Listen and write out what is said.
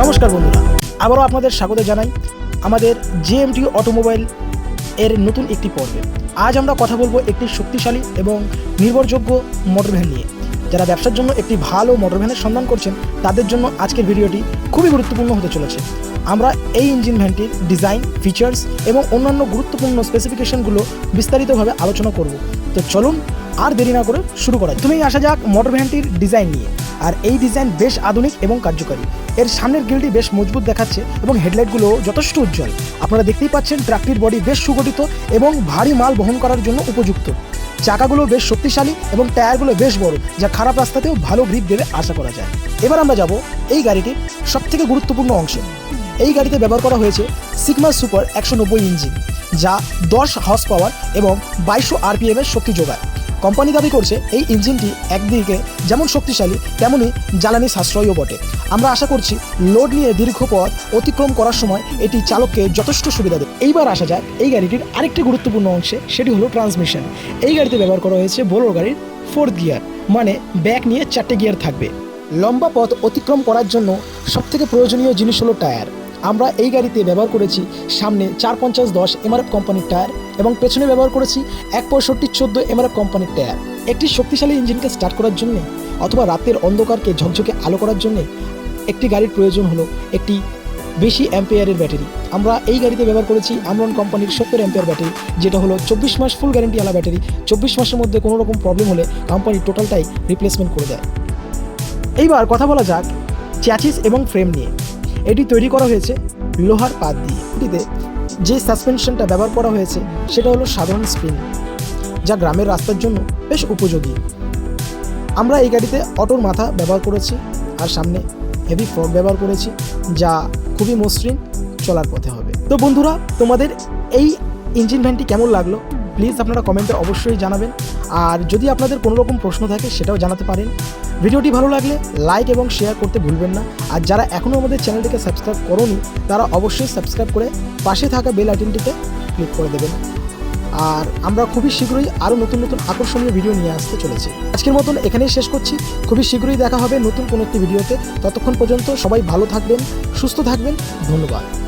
নমস্কার বন্ধুরা, আবারও আপনাদের স্বাগত জানাই আমাদের জেএমটি অটোমোবাইল এর নতুন একটি পর্বে। আজ আমরা কথা বলব একটি শক্তিশালী এবং নির্ভরযোগ্য মোটর ভ্যান নিয়ে। যারা ব্যবসার জন্য একটি ভালো মোটর ভ্যানের সন্ধান করছেন, তাদের জন্য আজকের ভিডিওটি খুবই গুরুত্বপূর্ণ হতে চলেছে। আমরা এই ইঞ্জিন ভ্যানটির ডিজাইন ফিচার্স এবং অন্যান্য গুরুত্বপূর্ণ স্পেসিফিকেশনগুলো বিস্তারিতভাবে আলোচনা করব। তো চলুন আর দেরি না করে শুরু করা। প্রথমেই আসা যাক মোটর ভ্যানটির ডিজাইন নিয়ে। আর এই ডিজাইন বেশ আধুনিক এবং কার্যকারী। এর সামনের গ্রিলটি বেশ মজবুত দেখাচ্ছে এবং হেডলাইটগুলো যথেষ্ট উজ্জ্বল। আপনারা দেখতেই পাচ্ছেন ট্রাকটির বডি বেশ সুগঠিত এবং ভারী মাল বহন করার জন্য উপযুক্ত। চাকাগুলো বেশ শক্তিশালী এবং টায়ারগুলো বেশ বড়, যা খারাপ রাস্তাতেও ভালো গ্রিপ দেবে আশা করা যায়। এবার আমরা যাব এই গাড়িটির সবথেকে গুরুত্বপূর্ণ অংশে। এই গাড়িতে ব্যবহার করা হয়েছে সিগমা সুপার একশো নব্বই ইঞ্জিন, যা দশ হর্স পাওয়ার এবং বাইশশো আরপিএম এর শক্তি যোগায়। কোম্পানি দাবি করছে, এই ইঞ্জিনটি একদিকে যেমন শক্তিশালী তেমনই জ্বালানি সাশ্রয়ও বটে। আমরা আশা করছি লোড নিয়ে দীর্ঘ পথ অতিক্রম করার সময় এটি চালককে যথেষ্ট সুবিধা দেবে। এইবার আসা যায় এই গাড়িটির আরেকটি গুরুত্বপূর্ণ অংশে, সেটি হলো ট্রান্সমিশন এই গাড়িতে ব্যবহার করা হয়েছে বোলোর গাড়ির ফোর্থ গিয়ার মানে ব্যাক নিয়ে চারটে গিয়ার থাকবে। লম্বা পথ অতিক্রম করার জন্য সবথেকে প্রয়োজনীয় জিনিস হলো টায়ার আমরা এই গাড়িতে ব্যবহার করেছি সামনে চার পঞ্চাশ দশ এমআরএফ কোম্পানির টায়ার এবং পেছনে ব্যবহার করেছি এক পঁয়ষট্টি চোদ্দ এমআরএফ কোম্পানির টায়ার। একটি শক্তিশালী ইঞ্জিনকে স্টার্ট করার জন্য অথবা রাতের অন্ধকারকে ঝকঝকে আলো করার জন্য একটি গাড়ির প্রয়োজন হলো একটি বেশি অ্যাম্পেয়ারের ব্যাটারি। আমরা এই গাড়িতে ব্যবহার করেছি আমরন কোম্পানির সত্তর অ্যাম্পেয়ার ব্যাটারি, যেটা হলো চব্বিশ মাস ফুল গ্যারেন্টি আলা ব্যাটারি। চব্বিশ মাসের মধ্যে কোনো রকম প্রবলেম হলে কোম্পানি টোটালটাই রিপ্লেসমেন্ট করে দেয়। এইবার কথা বলা যাক চ্যাচিস এবং ফ্রেম নিয়ে। এটি তৈরি করা হয়েছে লোহার পাত দিয়ে। এটিতে যে সাসপেনশনটা ব্যবহার করা হয়েছে, সেটা হলো সাধারণ স্প্রিং যা গ্রামের রাস্তার জন্য বেশ উপযোগী। আমরা এই গাড়িতে অটোর মাথা ব্যবহার করেছি আর সামনে হেভি ফ্রক ব্যবহার করেছি, যা খুবই মসৃণ চলার পথে হবে। তো বন্ধুরা, তোমাদের এই ইঞ্জিন ভ্যানটি কেমন লাগল? প্লিজ আপনারা কমেন্টে অবশ্যই জানাবেন। আর যদি আপনাদের কোনো রকম প্রশ্ন থাকে, সেটাও জানাতে পারেন। ভিডিওটি ভালো লাগলে লাইক এবং শেয়ার করতে ভুলবেন না। আর যারা এখনও আমাদের চ্যানেলটিকে সাবস্ক্রাইব করনি, তারা অবশ্যই সাবস্ক্রাইব করে পাশে থাকা বেল আইকনটিতে ক্লিক করে দেবেন। আর আমরা খুবই শীঘ্রই আরও নতুন নতুন আকর্ষণীয় ভিডিও নিয়ে আসতে চলেছি। আজকের মতন এখানেই শেষ করছি। খুবই শীঘ্রই দেখা হবে নতুন কোনো একটি ভিডিওতে। ততক্ষণ পর্যন্ত সবাই ভালো থাকবেন, সুস্থ থাকবেন। ধন্যবাদ।